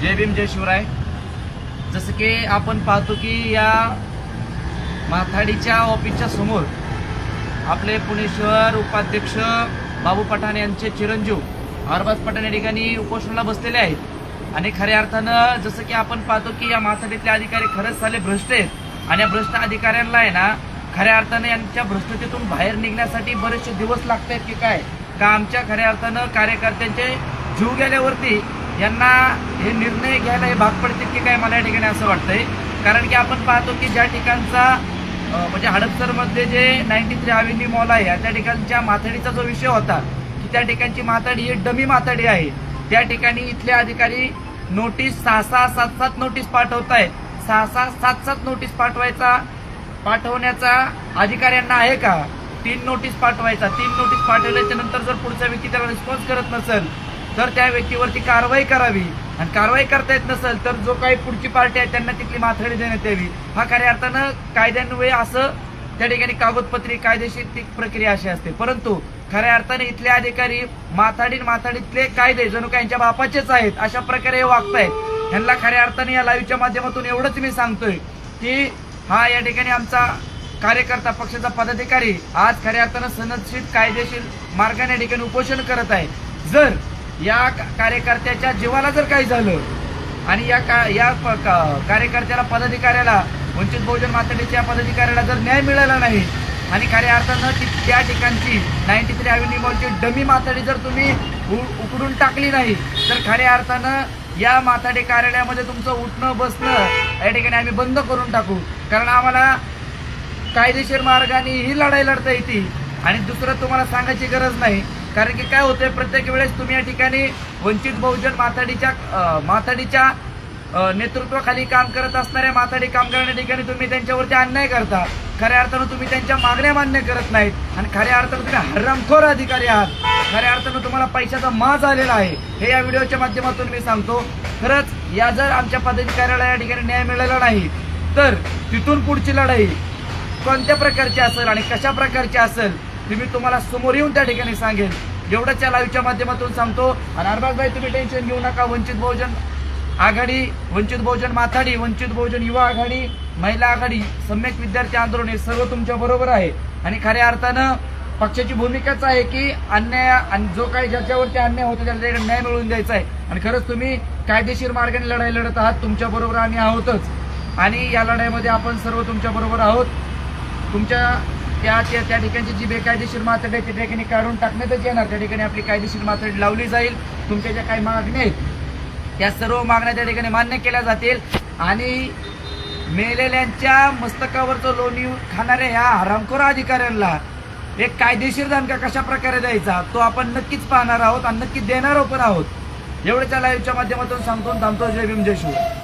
जय भीम जय शिवराय. जसं की आपण पाहतो की या माथाडीच्या ऑफिसच्या समोर आपले पुणे शहर उपाध्यक्ष बाबू पठाण यांचे चिरंजीव अरबाज पठाण या ठिकाणी उपोषणाला बसलेले आहेत. आणि खऱ्या अर्थानं जसं की आपण पाहतो की या माथाडीतले अधिकारी खरंच झाले भ्रष्ट आहेत. आणि या भ्रष्ट अधिकाऱ्यांना आहे ना खऱ्या अर्थानं यांच्या भ्रष्टतेतून बाहेर निघण्यासाठी बरेचसे दिवस लागत आहेत की काय? का आमच्या खऱ्या अर्थानं कार्यकर्त्यांचे जीव गेल्यावरती यांना हे निर्णय घ्यायला हे भाग पडतील की काय मला या ठिकाणी असं वाटतंय. कारण की आपण पाहतो की ज्या ठिकाणचा म्हणजे हडपसरमध्ये जे नाईन्टी थ्री अवेन्यू मॉल आहे त्या ठिकाणच्या माथाडीचा जो विषय होता की त्या ठिकाणची माथाडी ही डमी माथाडी आहे. त्या ठिकाणी इथले अधिकारी नोटीस सहा सहा सात सात नोटीस पाठवत आहेत सहा सहा सात सात नोटीस पाठवायचा पाठवण्याचा अधिकाऱ्यांना आहे का? तीन नोटीस पाठवायचा. तीन नोटीस पाठवल्याच्या नंतर जर पुढचा व्यक्ती त्याला रिस्पॉन्स करत नसेल तर त्या व्यक्तीवरती कारवाई करावी. आणि कारवाई करता येत नसेल तर जो काही पुढची पार्टी आहे त्यांना तिथली माथाडी देण्यात यावी. हा खऱ्या अर्थानं कायद्यान्वये असं त्या ठिकाणी कागदपत्री कायदेशीर ती प्रक्रिया अशी असते. परंतु खऱ्या अर्थाने इथले अधिकारी माथाडी माथाडीतले कायदे जणू काही यांच्या बापाचेच आहेत अशा प्रकारे हे वागतायत. ह्यांना खऱ्या अर्थाने या लाईव्हच्या माध्यमातून एवढंच मी सांगतोय की हा या ठिकाणी आमचा कार्यकर्ता पक्षाचा पदाधिकारी आज खऱ्या अर्थानं सनदशीर कायदेशीर मार्गाने या ठिकाणी उपोषण करत आहे. जर या का- कार्यकर्त्याच्या जीवाला जर काही झालं आणि या का या प- का- कार्यकर्त्याला पदाधिकाऱ्याला वंचित बहुजन मातडीच्या पदाधिकाऱ्याला जर न्याय मिळाला नाही आणि खऱ्या अर्थानं ती त्या ठिकाणची नाईन्टी थ्री अव्हेन्यू मॉलची डमी माताडी जर तुम्ही उ- उकडून टाकली नाही तर खऱ्या अर्थानं या माताडी कार्यालयामध्ये तुमचं उठणं बसणं या ठिकाणी आम्ही बंद करून टाकू. कारण आम्हाला कायदेशीर मार्गाने ही लढाई लढता येते. आणि दुसरं तुम्हाला सांगायची गरज नाही. कारण की काय होतंय प्रत्येक वेळेस तुम्ही या ठिकाणी वंचित बहुजन माथाडीच्या माथाडीच्या नेतृत्वाखाली काम करत असणाऱ्या माथाडी कामगारांच्या ठिकाणी तुम्ही त्यांच्यावरती अन्याय करता. खऱ्या अर्थानं तुम्ही त्यांच्या मागण्या मान्य करत नाहीत. आणि खऱ्या अर्थानं तुम्ही हरामखोर अधिकारी आहात. खऱ्या अर्थानं तुम्हाला पैशाचा माज आलेला आहे. हे या व्हिडिओच्या माध्यमातून मी सांगतो. खरंच या जर आमच्या पदाधिकाऱ्याला या ठिकाणी न्याय मिळाला नाही तर तिथून पुढची लढाई कोणत्या प्रकारची असेल आणि कशा प्रकारची असेल ते मी तुम्हाला समोर येऊन त्या ठिकाणी सांगेन. एवढंच या लाईव्हच्या माध्यमातून सांगतो. आणि अरबाजभाई तुम्ही टेन्शन घेऊ नका. वंचित बहुजन आघाडी वंचित बहुजन माथाडी वंचित बहुजन युवा आघाडी महिला आघाडी सम्यक विद्यार्थी आंदोलन हे सर्व तुमच्या बरोबर आहे. आणि खऱ्या अर्थानं पक्षाची भूमिकाच आहे की अन्याय आणि जो काही ज्याच्यावरती अन्याय होतो त्याला त्याला न्याय मिळवून द्यायचा आहे. आणि खरंच तुम्ही कायदेशीर मार्गाने लढाई लढत आहात. तुमच्या बरोबर आम्ही आहोतच. आणि या लढाईमध्ये आपण सर्व तुमच्या बरोबर आहोत. तुमच्या त्या त्या त्या ठिकाणची जी बेकायदेशीर माथाडी आहे त्या ठिकाणी काढून टाकण्यातच येणार. त्या ठिकाणी आपली कायदेशीर मातडी लावली जाईल. तुमच्या ज्या काही मागण्या आहेत त्या सर्व मागण्या त्या ठिकाणी मान्य केल्या जातील. आणि मेलेल्यांच्या मस्तकावरचं लोणी खाणाऱ्या ह्या हरामखोर अधिकाऱ्यांना एक कायदेशीर दणका कशा प्रकारे द्यायचा तो आपण नक्कीच पाहणार आहोत आणि नक्कीच देणार पण आहोत. एवढ्याच्या लाईव्हच्या माध्यमातून सांगतो थांबतो. जय भीम जय शिव.